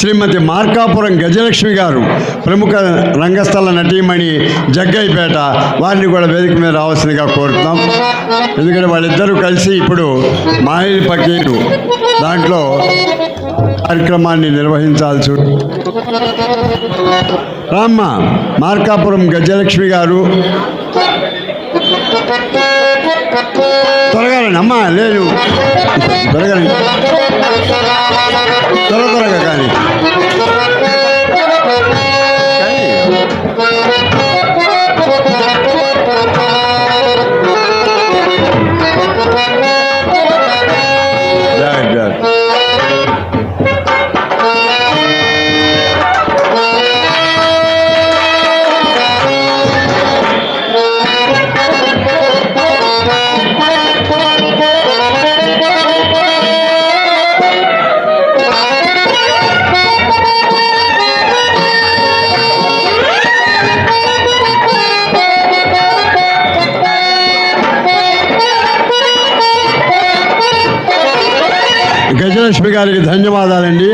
శ్రీమతి మార్కాపురం గజలక్ష్మి గారు ప్రముఖ రంగస్థల నటీమణి జగ్గైపేట వారిని కూడా వేదిక మీద రావాల్సిందిగా కోరుతున్నాం. ఎందుకంటే వాళ్ళిద్దరూ కలిసి ఇప్పుడు మాహిల్ పకీరు దాంట్లో కార్యక్రమాన్ని నిర్వహించాల్సి రామ్మ మార్కాపురం గజలక్ష్మి గారు. త్వరగా అమ్మా లేదు. త్వరగా గజలక్ష్మి గారికి ధన్యవాదాలండి.